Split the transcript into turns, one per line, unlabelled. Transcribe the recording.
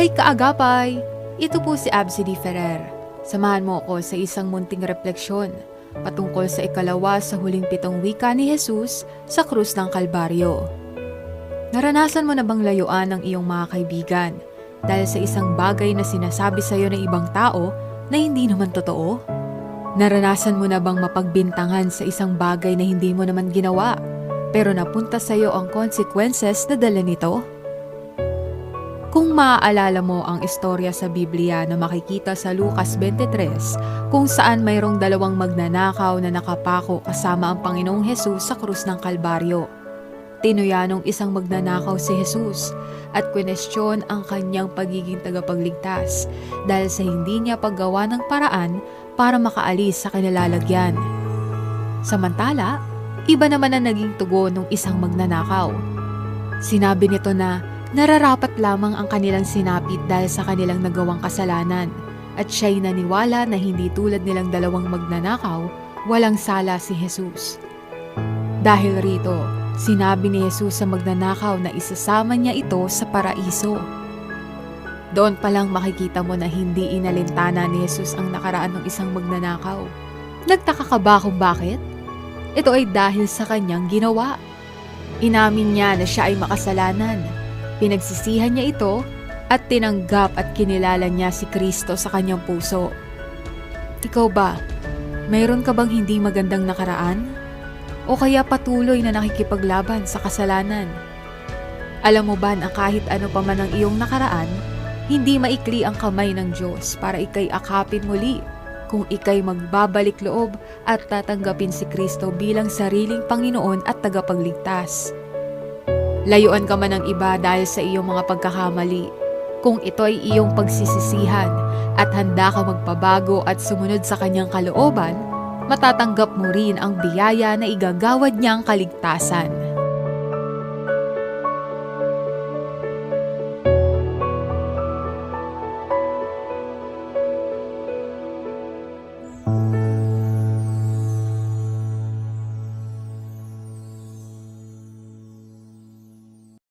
Kahit kaagapay, ito po si Absidy Ferrer. Samahan mo ako sa isang munting refleksyon patungkol sa ikalawa sa huling pitong wika ni Jesus sa krus ng Kalbaryo. Naranasan mo na bang layuan ng iyong mga kaibigan dahil sa isang bagay na sinasabi sa iyo ng ibang tao na hindi naman totoo? Naranasan mo na bang mapagbintangan sa isang bagay na hindi mo naman ginawa pero napunta sa iyo ang consequences na dala nito? Kung maaalala mo ang istorya sa Biblia na makikita sa Lucas 23 kung saan mayroong dalawang magnanakaw na nakapako kasama ang Panginoong Hesus sa krus ng Kalbaryo. Tinuya nung isang magnanakaw si Jesus at kwenestyon ang kanyang pagiging tagapagligtas dahil sa hindi niya paggawa ng paraan para makaalis sa kanilalagyan. Samantala, iba naman ang naging tugon ng isang magnanakaw. Sinabi nito na nararapat lamang ang kanilang sinapit dahil sa kanilang nagawang kasalanan at siya'y naniwala na hindi tulad nilang dalawang magnanakaw, walang sala si Jesus. Dahil rito, sinabi ni Jesus sa magnanakaw na isasama niya ito sa paraiso. Doon pa lang makikita mo na hindi inalintana ni Jesus ang nakaraan ng isang magnanakaw. Nagtaka ka ba kung bakit? Ito ay dahil sa kanyang ginawa. Inamin niya na siya ay makasalanan. Pinagsisihan niya ito at tinanggap at kinilala niya si Kristo sa kanyang puso. Ikaw ba, mayroon ka bang hindi magandang nakaraan? O kaya patuloy na nakikipaglaban sa kasalanan? Alam mo ba na kahit ano pa man ang iyong nakaraan, hindi maikli ang kamay ng Diyos para ikay akapin muli kung ikay magbabalik loob at tatanggapin si Kristo bilang sariling Panginoon at tagapagligtas. Layuan ka man ng iba dahil sa iyong mga pagkakamali. Kung ito ay iyong pagsisisihan at handa ka magpabago at sumunod sa kanyang kalooban, matatanggap mo rin ang biyaya na igagawad niyang kaligtasan.